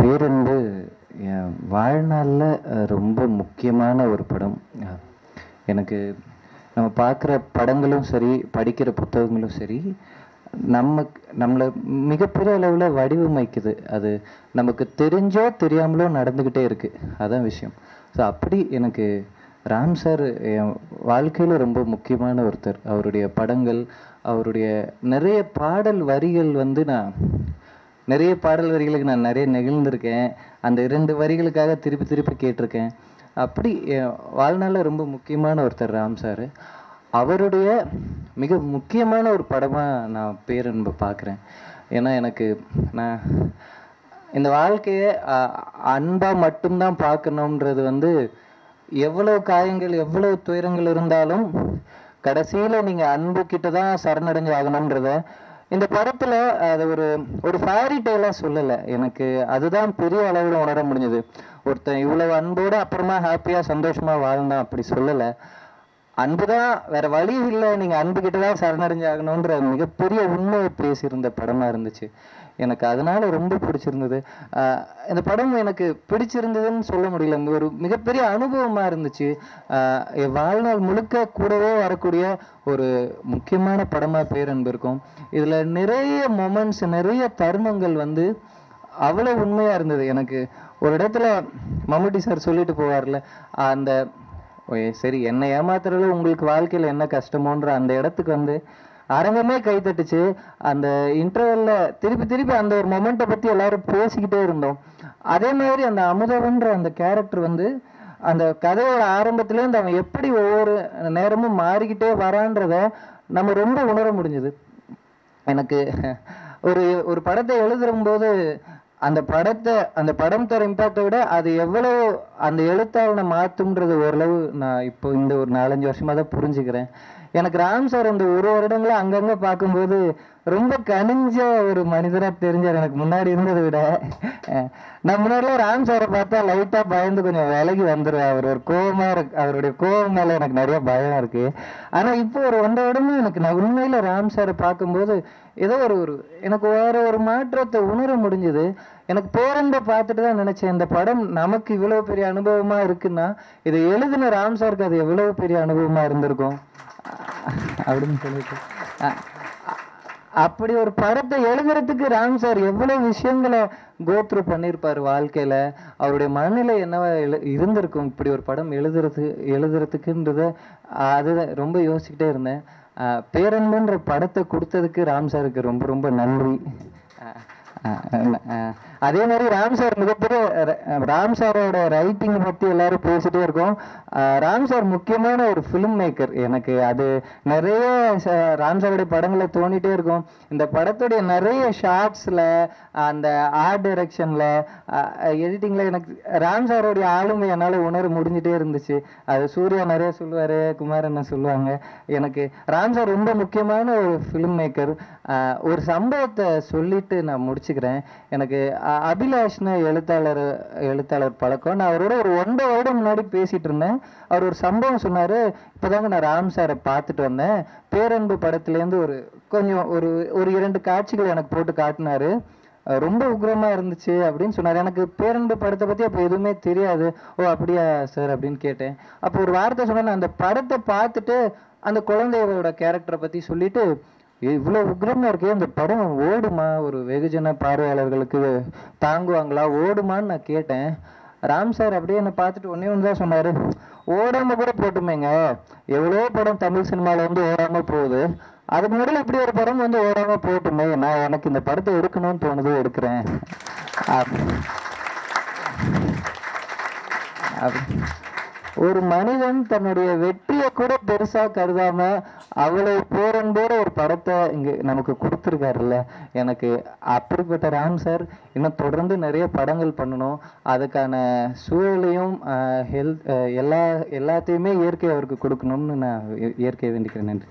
பேருந்து என் வாழ்நாளில் ரொம்ப முக்கியமான ஒரு படம். எனக்கு நம்ம பார்க்குற படங்களும் சரி படிக்கிற புத்தகங்களும் சரி நம்ம நம்மளை மிகப்பெரிய அளவில் வடிவமைக்குது. அது நமக்கு தெரிஞ்சோ தெரியாமலோ நடந்துக்கிட்டே இருக்குது அதான் விஷயம். ஸோ அப்படி எனக்கு ராம் சார் என் வாழ்க்கையில் ரொம்ப முக்கியமான ஒருத்தர். அவருடைய படங்கள் அவருடைய நிறைய பாடல் வரிகள் வந்து நான் நிறைய பாடல் வரிகளுக்கு நான் நிறைய நெகிழ்ந்திருக்கேன். அந்த இரண்டு வரிகளுக்காக திருப்பி திருப்பி கேட்டிருக்கேன். அப்படி என் வாழ்நாளில் ரொம்ப முக்கியமான ஒருத்தர் ராம் சார். அவருடைய மிக முக்கியமான ஒரு படமாக நான் பேரன்பை பார்க்குறேன். ஏன்னா எனக்கு நான் இந்த வாழ்க்கையை அன்பாக மட்டும்தான் பார்க்கணுன்றது வந்து எவ்வளோ காயங்கள் எவ்வளோ துயரங்கள் இருந்தாலும் கடைசியில் நீங்கள் அன்பு கிட்ட தான் சரணடைஞ்சு ஆகணுன்றத இந்த படத்துல அது ஒரு ஒரு ஃபேரி டெய்லாக சொல்லலை. எனக்கு அதுதான் பெரிய அளவில் உணர முடிஞ்சது. ஒருத்தன் இவ்வளவு அன்போடு அப்புறமா ஹாப்பியாக சந்தோஷமா வாழ்ந்தான். அப்படி சொல்லலை. அன்பு தான் வேற வழி இல்லை. நீங்க அன்பு கிட்ட தான் சரணடைஞ்சாகணுன்ற மிகப்பெரிய உண்மையை பேசியிருந்த படமா இருந்துச்சு. எனக்கு அதனால ரொம்ப பிடிச்சிருந்தது. இந்த படம் எனக்கு பிடிச்சிருந்ததுன்னு சொல்ல முடியல. ஒரு மிகப்பெரிய அனுபவமா இருந்துச்சு. என் வாழ்நாள் முழுக்க கூடவே வரக்கூடிய ஒரு முக்கியமான படமா பேரன்பு இருக்கும். இதுல நிறைய மொமெண்ட்ஸ் நிறைய தருணங்கள் வந்து அவ்வளவு உண்மையா இருந்தது எனக்கு. ஒரு இடத்துல மம்முட்டி சார் சொல்லிட்டு போவார்ல அந்த சரி. என்னை ஏமாத்துறது உங்களுக்கு வாழ்க்கையில என்ன கஷ்டமோன்ற அந்த இடத்துக்கு வந்து அரங்கமே கை தட்டுச்சு. அந்த இன்டர்வெல்ல திருப்பி திருப்பி அந்த ஒரு மொமெண்ட்டை பத்தி எல்லாரும் பேசிக்கிட்டே இருந்தோம். அதே மாதிரி அந்த அமுதவன்ற அந்த கேரக்டர் வந்து அந்த கதையோட ஆரம்பத்திலேருந்து அவன் எப்படி ஒவ்வொரு நேரமும் மாறிக்கிட்டே வரான்றத நம்ம ரொம்ப உணர முடிஞ்சது. எனக்கு ஒரு ஒரு படத்தை எழுதும்போது அந்த படத்தை அந்த படம் தர இம்பாக்டை விட அது எவ்வளவு அந்த எழுத்தாளனை மாற்றும்ன்றது ஓரளவு நான் இப்போ இந்த ஒரு நாலஞ்சு வருஷமாக தான் புரிஞ்சுக்கிறேன். எனக்கு ராம் சார் அந்த ஒரு வருடங்கள அங்கங்க பார்க்கும்போது ரொம்ப கனிஞ்ச ஒரு மனிதராக தெரிஞ்சார். எனக்கு முன்னாடி இருந்ததை விட. நான் முன்னாடிலாம் ராம் சாரை பார்த்தா லைட்டாக பயந்து கொஞ்சம் விலகி வந்துடுவேன் அவர் ஒரு கோபமாக இருக்கு அவருடைய கோபம் மேலே எனக்கு நிறைய பயம் இருக்கு. ஆனால் இப்போ ஒரு ஒன்றை வருடமா எனக்கு நான் உண்மையில் ராம் சாரை பார்க்கும்போது ஏதோ ஒரு ஒரு எனக்கு வேற ஒரு மாற்றத்தை உணர முடிஞ்சுது. எனக்கு பேரன்பை பார்த்துட்டு தான் நினைச்சேன். இந்த படம் நமக்கு இவ்வளோ பெரிய அனுபவமாக இருக்குன்னா இதை எழுதின ராம் சாருக்கு அது எவ்வளோ பெரிய அனுபவமாக இருந்திருக்கும்? அப்படின்னு சொல்லிட்டு. அப்படி ஒரு படத்தை எழுதுறதுக்கு ராம் சார் எவ்வளோ விஷயங்களை கோத்ரூ பண்ணியிருப்பார் வாழ்க்கையில்? அவருடைய மனநிலை என்னவா எழு- இருந்திருக்கும் இப்படி ஒரு படம் எழுதுறது எழுதுறதுக்குன்றத அது ரொம்ப யோசிச்சுக்கிட்டே இருந்தேன். பேரன்புன்ற படத்தை கொடுத்ததுக்கு ராம் சாருக்கு ரொம்ப ரொம்ப நன்றி. அதே மாதிரி ராம் சார் மிகப்பெரிய ராம் சாரோட ரைட்டிங் பற்றி எல்லாரும் பேசிட்டே இருக்கோம். ராம் சார் முக்கியமான ஒரு ஃபிலிம் மேக்கர் எனக்கு அது நிறைய ச- ராம் சாருடைய படங்களை தோணிட்டே இருக்கும். இந்த படத்துடைய நிறைய ஷார்ட்ஸில் அந்த ஆர்ட் டைரக்ஷனில் எடிட்டிங்கில் எனக்கு ராம் சாரோடைய ஆளுமை என்னால் உணர முடிஞ்சிட்டே இருந்துச்சு. அது சூர்யா நிறைய சொல்லுவார் குமார் என்ன சொல்லுவாங்க. எனக்கு ராம் சார் ரொம்ப முக்கியமான ஒரு ஃபிலிம் மேக்கர் ஒரு சம்பவத்தை சொல்லிட்டு நான் முடிச்சுக்கிறேன். எனக்கு அபிலாஷ்னு எழுத்தாளர் எழுத்தாளர் பழக்கம். நான் அவரோட ஒரு ஒன்பது வருடம் முன்னாடி பேசிட்டு இருந்தேன். அவர் ஒரு சம்பவம் சொன்னார் இப்போதாங்க நான் ராம் சாரை பார்த்துட்டு வந்தேன். பேரன்பு படத்துலேருந்து ஒரு கொஞ்சம் ஒரு ஒரு இரண்டு காட்சிகள் எனக்கு போட்டு காட்டினாரு. ரொம்ப உக்ரமாக இருந்துச்சு அப்படின்னு சொன்னார். எனக்கு பேரன்பு படத்தை பற்றி அப்போ எதுவுமே தெரியாது. ஓ அப்படியா சார் அப்படின்னு கேட்டேன். அப்போ ஒரு வார்த்தை சொன்னேன். அந்த படத்தை பார்த்துட்டு அந்த குழந்தையோட கேரக்டரை பற்றி சொல்லிட்டு இவ்வளோ உக்ரமாக இருக்கே இந்த படம் ஓடுமா? ஒரு வெகுஜன பார்வையாளர்களுக்கு தாங்குவாங்களா? ஓடுமான்னு நான் கேட்டேன். ராம் சார் அப்படியே என்னை பார்த்துட்டு ஒன்னே ஒன்று தான் சொன்னார். ஓடாமல் கூட போட்டுமேங்க. எவ்வளோ படம் தமிழ் சினிமாவில் வந்து ஓடாமல் போகுது. அதுக்கு முன்னாடி இப்படி ஒரு படம் வந்து ஓடாமல் போட்டுமே. நான் எனக்கு இந்த படத்தை எடுக்கணும்னு தோணுது எடுக்கிறேன். அப்படி ஒரு மனிதன் தன்னுடைய வெற்றியை கூட பெருசா கருதாம அவ்வளவு பேரன்போட ஒரு படத்தை இங்க நமக்கு கொடுத்துருக்காருல்ல. எனக்கு அப்படிப்பட்ட ராம் சார் இன்னும் தொடர்ந்து நிறைய படங்கள் பண்ணணும். அதுக்கான சூழலையும் ஹெல்த் எல்லா எல்லாத்தையுமே இயற்கை அவருக்கு கொடுக்கணும்னு நான் இயற்கையை வேண்டிக்கிறேன். நன்றி.